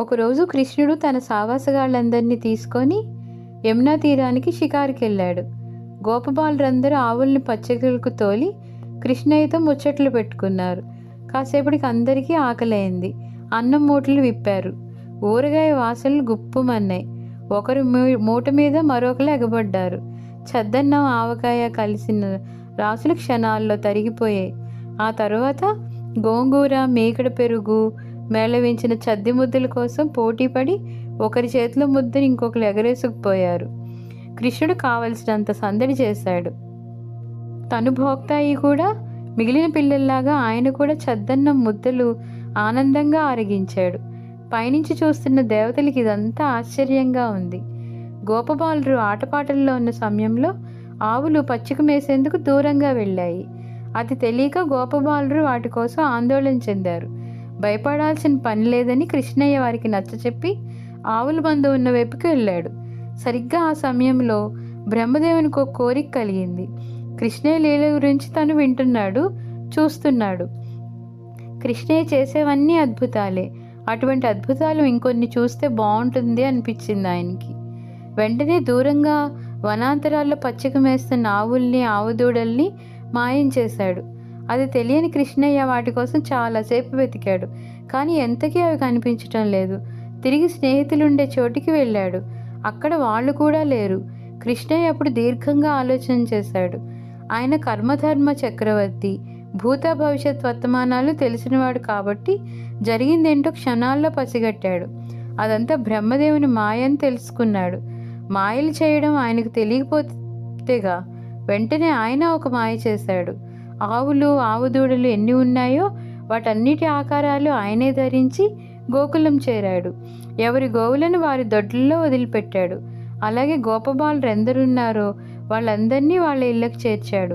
ఒకరోజు కృష్ణుడు తన సావాసగాళ్ళందరినీ తీసుకొని యమునా తీరానికి షికారుకెళ్ళాడు. గోపబాలురందరూ ఆవుల్ని పచ్చగలకు తోలి కృష్ణయ్యతో ముచ్చట్లు పెట్టుకున్నారు. కాసేపటికి అందరికీ ఆకలైంది. అన్నం మూటలు విప్పారు. ఊరగాయ వాసనలు గుప్పుమన్నాయి. ఒకరు మూట మీద మరొకరు ఎగబడ్డారు. చద్దన్నం ఆవకాయ కలిసిన రాసులు క్షణాల్లో తరిగిపోయాయి. ఆ తర్వాత గోంగూర మేకడ పెరుగు మేళవించిన చద్ది ముద్దల కోసం పోటీపడి ఒకరి చేతిలో ముద్దని ఇంకొకరు ఎగరేసుకుపోయారు. కృష్ణుడు కావలసినంత సందడి చేశాడు. తను భోక్తాయి కూడా మిగిలిన పిల్లల్లాగా ఆయన కూడా చద్దన్నం ముద్దలు ఆనందంగా ఆరగించాడు. పైనుంచి చూస్తున్న దేవతలకి ఇదంతా ఆశ్చర్యంగా ఉంది. గోపబాలురు ఆటపాటల్లో ఉన్న సమయంలో ఆవులు పచ్చిక మేసేందుకు దూరంగా వెళ్ళాయి. అది తెలియక గోపబాలురు వాటి కోసం ఆందోళన చెందారు. భయపడాల్సిన పని లేదని కృష్ణయ్య వారికి నచ్చచెప్పి ఆవుల బంధు ఉన్న వైపుకి వెళ్ళాడు. సరిగ్గా ఆ సమయంలో బ్రహ్మదేవునికి ఒక కోరిక కలిగింది. కృష్ణయ్య లీల గురించి తను వింటున్నాడు చూస్తున్నాడు. కృష్ణయ్య చేసేవన్నీ అద్భుతాలే. అటువంటి అద్భుతాలు ఇంకొన్ని చూస్తే బాగుంటుంది అనిపించింది ఆయనకి. వెంటనే దూరంగా వనాంతరాల్లో పచ్చిక మేస్తున్న ఆవుల్ని ఆవుదూడల్ని మాయం చేశాడు. అది తెలియని కృష్ణయ్య వాటి కోసం చాలాసేపు వెతికాడు. కానీ ఎంతకీ అవి కనిపించటం లేదు. తిరిగి స్నేహితులుండే చోటికి వెళ్ళాడు. అక్కడ వాళ్ళు కూడా లేరు. కృష్ణయ్య అప్పుడు దీర్ఘంగా ఆలోచన చేశాడు. ఆయన కర్మధర్మ చక్రవర్తి. భూత భవిష్యత్ వర్తమానాలు తెలిసినవాడు కాబట్టి జరిగిందేంటో క్షణాల్లో పసిగట్టాడు. అదంతా బ్రహ్మదేవుని మాయ అని తెలుసుకున్నాడు. మాయలు చేయడం ఆయనకు తెలియకపోతేగా వెంటనే ఆయన ఒక మాయ చేశాడు. ఆవులు ఆవు దూడలు ఎన్ని ఉన్నాయో వాటన్నిటి ఆకారాలు ఆయనే ధరించి గోకులం చేరాడు. ఎవరి గోవులను వారి దొడ్లలో వదిలిపెట్టాడు. అలాగే గోపబాలురు ఎందరున్నారో వాళ్ళందరినీ వాళ్ళ ఇళ్ళకి చేర్చాడు.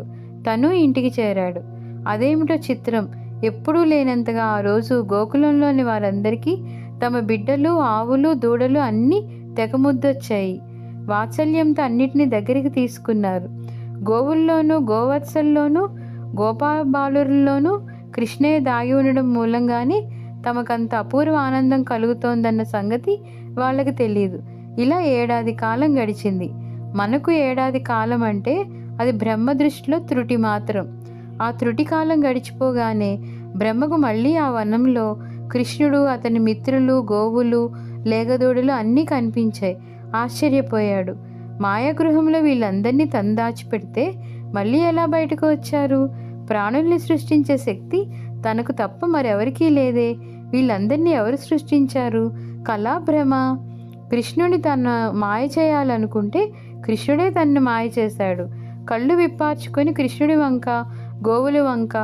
తను ఇంటికి చేరాడు. అదేమిటో చిత్రం. ఎప్పుడూ లేనంతగా ఆ రోజు గోకులంలోని వారందరికీ తమ బిడ్డలు ఆవులు దూడలు అన్నీ తెగముద్దొచ్చాయి. వాత్సల్యంతో అన్నిటినీ దగ్గరికి తీసుకున్నారు. గోవుల్లోనూ గోవత్సల్లోనూ గోపాబాలురుల్లోనూ కృష్ణే దాగి ఉండడం మూలంగానే తమకంత అపూర్వ ఆనందం కలుగుతోందన్న సంగతి వాళ్ళకి తెలియదు ఇలా ఏడాది కాలం గడిచింది. మనకు ఏడాది కాలం అంటే అది బ్రహ్మ దృష్టిలో త్రుటి మాత్రం. ఆ త్రుటి కాలం గడిచిపోగానే బ్రహ్మకు మళ్ళీ ఆ వనంలో కృష్ణుడు అతని మిత్రులు గోవులు లేగదోడులు అన్నీ కనిపించాయి. ఆశ్చర్యపోయాడు. మాయాగృహంలో వీళ్ళందరినీ తందాచిపెడితే మళ్ళీ ఎలా బయటకు వచ్చారు? ప్రాణుల్ని సృష్టించే శక్తి తనకు తప్ప మరెవరికీ లేదే. వీళ్ళందరినీ ఎవరు సృష్టించారు? కళా భ్రమ. కృష్ణుని తన మాయ చేయాలనుకుంటే కృష్ణుడే తన్ను మాయ చేశాడు. కళ్ళు విప్పార్చుకొని కృష్ణుడి వంక గోవుల వంక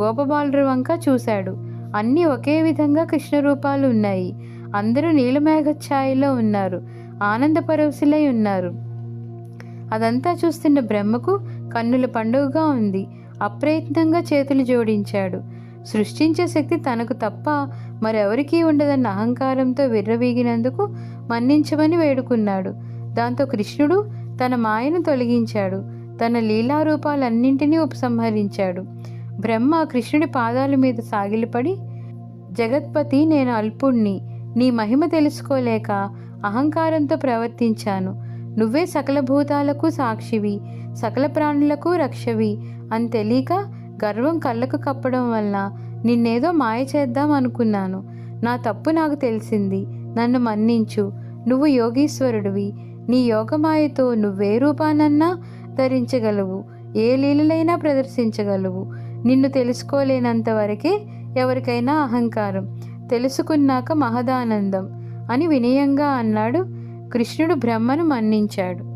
గోపబాలుడి వంక చూశాడు. అన్నీ ఒకే విధంగా కృష్ణ రూపాలు ఉన్నాయి. అందరూ నీలమేఘ ఛాయలో ఉన్నారు. ఆనందపరవశులై ఉన్నారు. అదంతా చూస్తున్న బ్రహ్మకు కన్నుల పండుగగా ఉంది. అప్రయత్నంగా చేతులు జోడించాడు. సృష్టించే శక్తి తనకు తప్ప మరెవరికీ ఉండదన్న అహంకారంతో విర్రవీగినందుకు మన్నించమని వేడుకున్నాడు. దాంతో కృష్ణుడు తన మాయను తొలగించాడు. తన లీలారూపాలన్నింటినీ ఉపసంహరించాడు. బ్రహ్మ కృష్ణుడి పాదాల మీద సాగిలిపడి జగత్పతి నేను అల్పుణ్ణి. నీ మహిమ తెలుసుకోలేక అహంకారంతో ప్రవర్తించాను. నువ్వే సకల భూతాలకు సాక్షివి సకల ప్రాణులకు రక్షవి. అని తెలియక గర్వం కళ్ళకు కప్పడం వలన నిన్నేదో మాయ చేద్దాం అనుకున్నాను. నా తప్పు నాకు తెలిసింది. నన్ను మన్నించు. నువ్వు యోగీశ్వరుడివి. నీ యోగమాయతో నువ్వే రూపానన్నా ధరించగలవు. ఏ లీలలైనా ప్రదర్శించగలవు. నిన్ను తెలుసుకోలేనంత వరకే ఎవరికైనా అహంకారం. తెలుసుకున్నాక మహదానందం అని వినయంగా అన్నాడు కృష్ణుడు బ్రహ్మను మన్నించాడు.